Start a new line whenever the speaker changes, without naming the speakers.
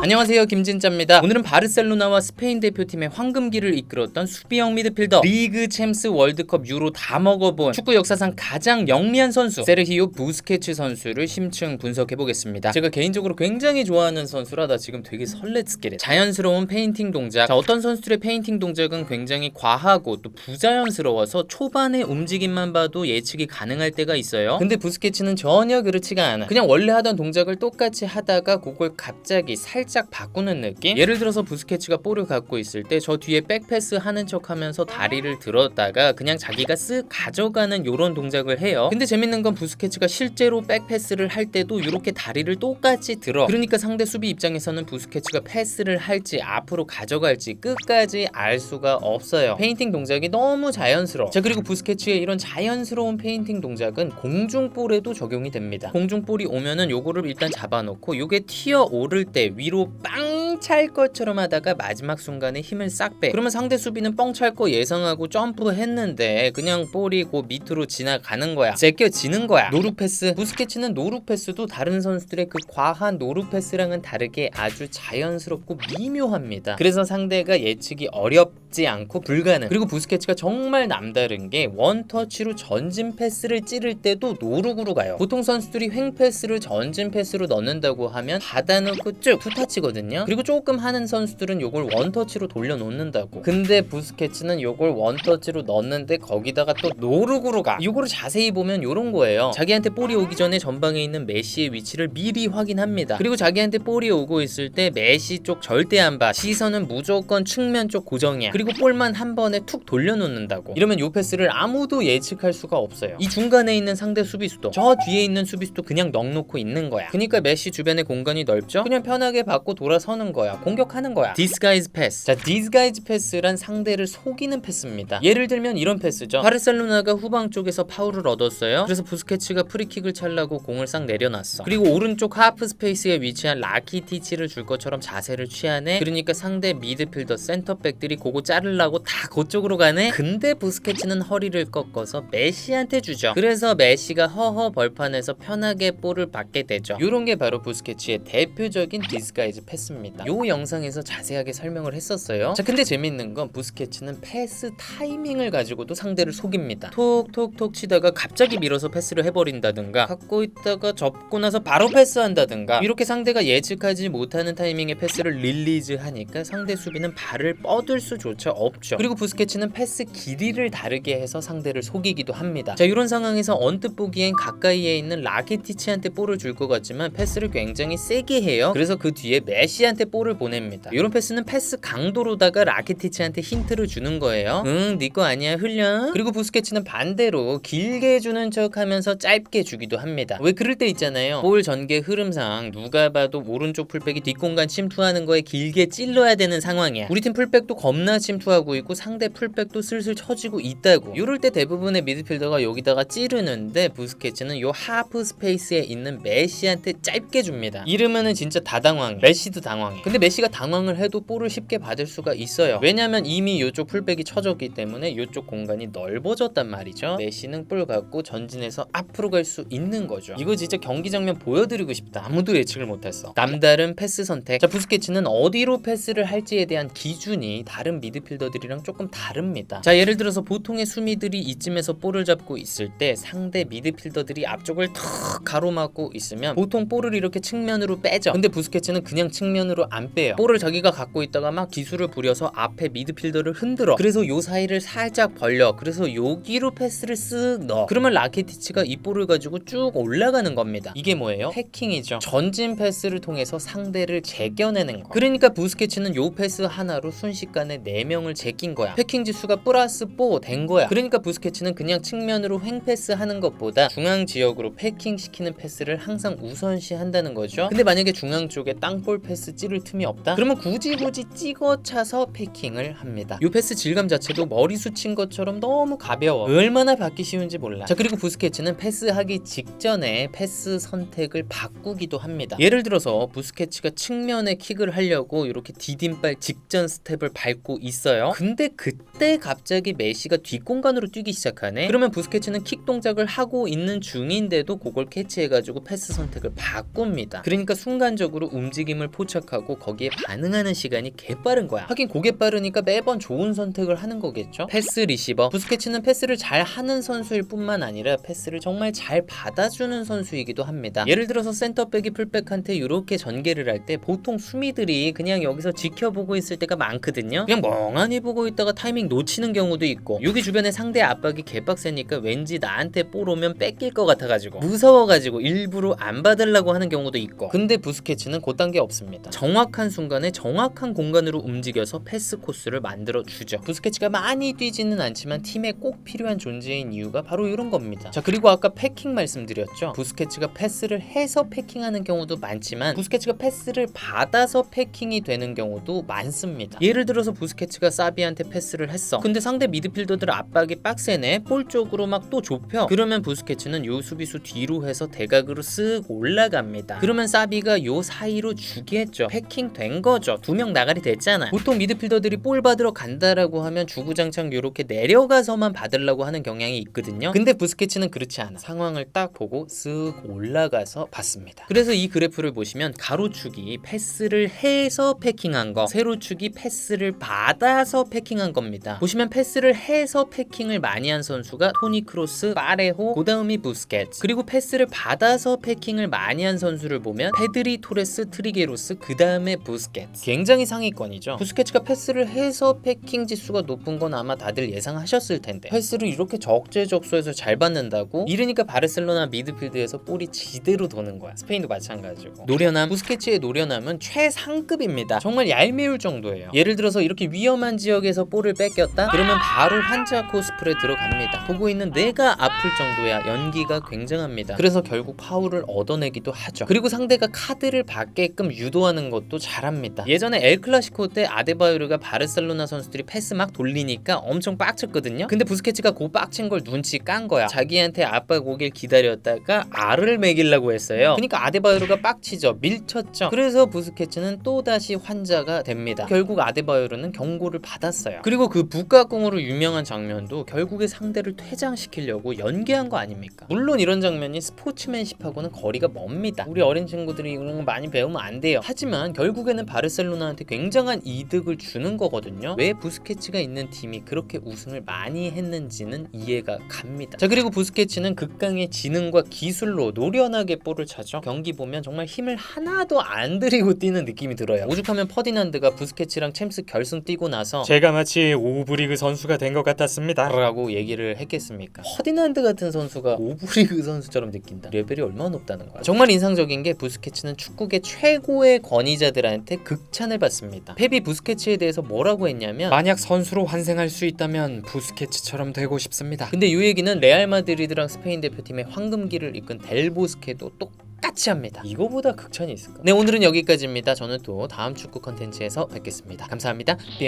안녕하세요 김진짜입니다. 오늘은 바르셀로나와 스페인 대표팀의 황금기를 이끌었던 수비형 미드필더 리그 챔스 월드컵 유로 다 먹어본 축구 역사상 가장 영리한 선수 세르히오 부스케츠 선수를 심층 분석해 보겠습니다. 제가 개인적으로 굉장히 좋아하는 선수라 나 지금 되게 설레스게래. 자연스러운 페인팅 동작. 자, 어떤 선수들의 페인팅 동작은 굉장히 과하고 또 부자연스러워서 초반의 움직임만 봐도 예측이 가능할 때가 있어요. 근데 부스케츠는 전혀 그렇지가 않아. 그냥 원래 하던 동작을 똑같이 하다가 그걸 갑자기 살짝 바꾸는 느낌? 예를 들어서 부스케츠가 볼을 갖고 있을 때 저 뒤에 백패스 하는 척 하면서 다리를 들었다가 그냥 자기가 쓱 가져가는 요런 동작을 해요. 근데 재밌는 건 부스케츠가 실제로 백패스를 할 때도 이렇게 다리를 똑같이 들어. 그러니까 상대 수비 입장에서는 부스케츠가 패스를 할지 앞으로 가져갈지 끝까지 알 수가 없어요. 페인팅 동작이 너무 자연스러워. 자 그리고 부스케츠의 이런 자연스러운 페인팅 동작은 공중볼에도 적용이 됩니다. 공중볼이 오면은 요거를 일단 잡아놓고 요게 튀어 오를 때 위로 ดูปัง 빵찰 것처럼 하다가 마지막 순간에 힘을 싹 빼. 그러면 상대 수비는 뻥찰 거 예상하고 점프했는데 그냥 볼이 고 밑으로 지나가는 거야. 제껴지는 거야. 노루 패스. 부스케츠는 노루 패스도 다른 선수들의 그 과한 노루 패스랑은 다르게 아주 자연스럽고 미묘합니다. 그래서 상대가 예측이 어렵지 않고 불가능. 그리고 부스케츠가 정말 남다른 게 원터치로 전진 패스를 찌를 때도 노루구로 가요. 보통 선수들이 횡 패스를 전진 패스로 넣는다고 하면 받아놓고 쭉 투터치거든요. 그리고 조금 하는 선수들은 요걸 원터치로 돌려놓는다고. 근데 부스케츠는 요걸 원터치로 넣는데 거기다가 또 노루구로 가. 요거를 자세히 보면 요런 거예요. 자기한테 볼이 오기 전에 전방에 있는 메시의 위치를 미리 확인합니다. 그리고 자기한테 볼이 오고 있을 때 메시 쪽 절대 안 봐. 시선은 무조건 측면 쪽 고정이야. 그리고 볼만 한 번에 툭 돌려놓는다고. 이러면 요 패스를 아무도 예측할 수가 없어요. 이 중간에 있는 상대 수비수도 저 뒤에 있는 수비수도 그냥 넉 놓고 있는 거야. 그러니까 메시 주변의 공간이 넓죠? 그냥 편하게 받고 돌아서는 거야. 공격하는 거야. 디스가이즈 패스. 자, 디스가이즈 패스란 상대를 속이는 패스입니다. 예를 들면 이런 패스죠. 바르셀로나가 후방 쪽에서 파울을 얻었어요. 그래서 부스케츠가 프리킥을 찰라고 공을 싹 내려놨어. 그리고 오른쪽 하프 스페이스에 위치한 라키티치를 줄 것처럼 자세를 취하네. 그러니까 상대 미드필더 센터백들이 그거 자르려고 다 그쪽으로 가네. 근데 부스케츠는 허리를 꺾어서 메시한테 주죠. 그래서 메시가 허허 벌판에서 편하게 볼을 받게 되죠. 이런 게 바로 부스케츠의 대표적인 디스가이즈 패스입니다. 요 영상에서 자세하게 설명을 했었어요. 자, 근데 재밌는 건 부스케츠는 패스 타이밍을 가지고도 상대를 속입니다. 톡톡톡 치다가 갑자기 밀어서 패스를 해버린다든가 갖고 있다가 접고 나서 바로 패스한다든가 이렇게 상대가 예측하지 못하는 타이밍에 패스를 릴리즈 하니까 상대 수비는 발을 뻗을 수조차 없죠. 그리고 부스케츠는 패스 길이를 다르게 해서 상대를 속이기도 합니다. 자 이런 상황에서 언뜻 보기엔 가까이에 있는 라키티치한테 볼을 줄 것 같지만 패스를 굉장히 세게 해요. 그래서 그 뒤에 메시한테 볼을 보냅니다. 이런 패스는 패스 강도로다가 라키티치한테 힌트를 주는 거예요. 응, 네 거 아니야, 흘려. 그리고 부스케츠는 반대로 길게 주는 척 하면서 짧게 주기도 합니다. 왜 그럴 때 있잖아요. 볼 전개 흐름상 누가 봐도 오른쪽 풀백이 뒷공간 침투하는 거에 길게 찔러야 되는 상황이야. 우리 팀 풀백도 겁나 침투하고 있고 상대 풀백도 슬슬 처지고 있다고. 이럴 때 대부분의 미드필더가 여기다가 찌르는데 부스케츠는 요 하프 스페이스에 있는 메시한테 짧게 줍니다. 이러면은 진짜 다 당황해. 메시도 당황해. 근데 메시가 당황을 해도 볼을 쉽게 받을 수가 있어요. 왜냐면 이미 요쪽 풀백이 쳐졌기 때문에 요쪽 공간이 넓어졌단 말이죠. 메시는 볼 갖고 전진해서 앞으로 갈 수 있는 거죠. 이거 진짜 경기 장면 보여드리고 싶다. 아무도 예측을 못했어. 남다른 패스 선택. 자 부스케츠는 어디로 패스를 할지에 대한 기준이 다른 미드필더들이랑 조금 다릅니다. 자 예를 들어서 보통의 수미들이 이쯤에서 볼을 잡고 있을 때 상대 미드필더들이 앞쪽을 턱 가로막고 있으면 보통 볼을 이렇게 측면으로 빼죠. 근데 부스케츠는 그냥 측면으로 안 빼요. 볼을 자기가 갖고 있다가 막 기술을 부려서 앞에 미드필더를 흔들어. 그래서 요 사이를 살짝 벌려. 그래서 여기로 패스를 쓱 넣어. 그러면 라키티치가 이 볼을 가지고 쭉 올라가는 겁니다. 이게 뭐예요? 해킹이죠. 전진 패스를 통해서 상대를 제껴내는 거. 그러니까 부스케츠는 요 패스 하나로 순식간에 4명을 제낀 거야. 해킹 지수가 플러스 4 된 거야. 그러니까 부스케츠는 그냥 측면으로 횡 패스 하는 것보다 중앙 지역으로 패킹 시키는 패스를 항상 우선시 한다는 거죠. 근데 만약에 중앙 쪽에 땅볼 패스 찌를 틈이 없다? 그러면 굳이 굳이 찍어 차서 패킹을 합니다. 요 패스 질감 자체도 머리 숱인 것처럼 너무 가벼워. 얼마나 받기 쉬운지 몰라. 자 그리고 부스케츠는 패스하기 직전에 패스 선택을 바꾸기도 합니다. 예를 들어서 부스케츠가 측면에 킥을 하려고 이렇게 디딤발 직전 스텝을 밟고 있어요. 근데 그때 갑자기 메시가 뒷공간으로 뛰기 시작하네. 그러면 부스케츠는 킥 동작을 하고 있는 중인데도 그걸 캐치해가지고 패스 선택을 바꿉니다. 그러니까 순간적으로 움직임을 포착하고 하고 거기에 반응하는 시간이 개빠른 거야. 하긴 고개 빠르니까 매번 좋은 선택을 하는 거겠죠. 패스 리시버 부스케츠는 패스를 잘 하는 선수일 뿐만 아니라 패스를 정말 잘 받아주는 선수이기도 합니다. 예를 들어서 센터백이 풀백한테 이렇게 전개를 할 때 보통 수미들이 그냥 여기서 지켜보고 있을 때가 많거든요. 그냥 멍하니 보고 있다가 타이밍 놓치는 경우도 있고 여기 주변에 상대 압박이 개빡세니까 왠지 나한테 볼 오면 뺏길 것 같아가지고 무서워가지고 일부러 안 받으려고 하는 경우도 있고 근데 부스케츠는 그딴 게 없습니다. 정 확한 순간에 정확한 공간으로 움직여서 패스 코스를 만들어 주죠. 부스케츠가 많이 뛰지는 않지만 팀에 꼭 필요한 존재인 이유가 바로 이런 겁니다. 자 그리고 아까 패킹 말씀드렸죠. 부스케츠가 패스를 해서 패킹하는 경우도 많지만 부스케츠가 패스를 받아서 패킹이 되는 경우도 많습니다. 예를 들어서 부스케츠가 사비한테 패스를 했어. 근데 상대 미드필더들 압박이 빡세네. 볼 쪽으로 막 또 좁혀. 그러면 부스케츠는 요 수비수 뒤로 해서 대각으로 쓱 올라갑니다. 그러면 사비가 요 사이로 주겠죠. 패킹 된 거죠. 두 명 나가리 됐잖아. 보통 미드필더들이 볼 받으러 간다라고 하면 주구장창 요렇게 내려가서만 받으려고 하는 경향이 있거든요. 근데 부스케츠는 그렇지 않아. 상황을 딱 보고 쓱 올라가서 받습니다. 그래서 이 그래프를 보시면 가로축이 패스를 해서 패킹한 거, 세로축이 패스를 받아서 패킹한 겁니다. 보시면 패스를 해서 패킹을 많이 한 선수가 토니 크로스, 파레호, 그다음이 부스케츠. 그리고 패스를 받아서 패킹을 많이 한 선수를 보면 페드리, 토레스, 트리게로스, 그다 음에 부스케츠. 굉장히 상위권이죠. 부스케츠가 패스를 해서 패킹 지수가 높은 건 아마 다들 예상하셨을 텐데 패스를 이렇게 적재적소에서 잘 받는다고 이러니까 바르셀로나 미드필드에서 볼이 지대로 도는 거야. 스페인도 마찬가지고. 노련함, 부스케츠의 노련함은 최상급입니다. 정말 얄미울 정도예요. 예를 들어서 이렇게 위험한 지역에서 볼을 뺏겼다? 그러면 바로 환자 코스프레 들어갑니다. 보고 있는 내가 아플 정도야 연기가 굉장합니다. 그래서 결국 파울을 얻어내기도 하죠. 그리고 상대가 카드를 받게끔 유도하는 것도 잘합니다. 예전에 엘 클라시코 때 아데바요르가 바르셀로나 선수들이 패스 막 돌리니까 엄청 빡쳤거든요. 근데 부스케츠가 그 빡친 걸 눈치 깐 거야. 자기한테 압박 오길 기다렸다가 알을 먹이려고 했어요. 그러니까 아데바요르가 빡치죠. 밀쳤죠. 그래서 부스케츠는 또다시 환자가 됩니다. 결국 아데바요르는 경고를 받았어요. 그리고 그 북가공으로 유명한 장면도 결국에 상대를 퇴장시키려고 연기한 거 아닙니까? 물론 이런 장면이 스포츠맨십하고는 거리가 멉니다. 우리 어린 친구들이 이런 거 많이 배우면 안 돼요. 하지만 결국에는 바르셀로나한테 굉장한 이득을 주는 거거든요. 왜 부스케츠가 있는 팀이 그렇게 우승을 많이 했는지는 이해가 갑니다. 자 그리고 부스케츠는 극강의 지능과 기술로 노련하게 볼을 차죠. 경기 보면 정말 힘을 하나도 안 들이고 뛰는 느낌이 들어요. 오죽하면 퍼디난드가 부스케츠랑 챔스 결승 뛰고 나서
제가 마치 오브리그 선수가 된 것 같았습니다.
라고 얘기를 했겠습니까? 퍼디난드 같은 선수가 오브리그 선수처럼 느낀다. 레벨이 얼마나 높다는 거야. 정말 인상적인 게 부스케츠는 축구계 최고의 권위 자들한테 극찬을 받습니다. 펩이 부스케츠에 대해서 뭐라고 했냐면
만약 선수로 환생할 수 있다면 부스케츠처럼 되고 싶습니다.
근데 이 얘기는 레알 마드리드랑 스페인 대표팀의 황금기를 이끈 델보스케도 똑같이 합니다. 이거보다 극찬이 있을까? 네 오늘은 여기까지입니다. 저는 또 다음 축구 컨텐츠에서 뵙겠습니다. 감사합니다. 뿅.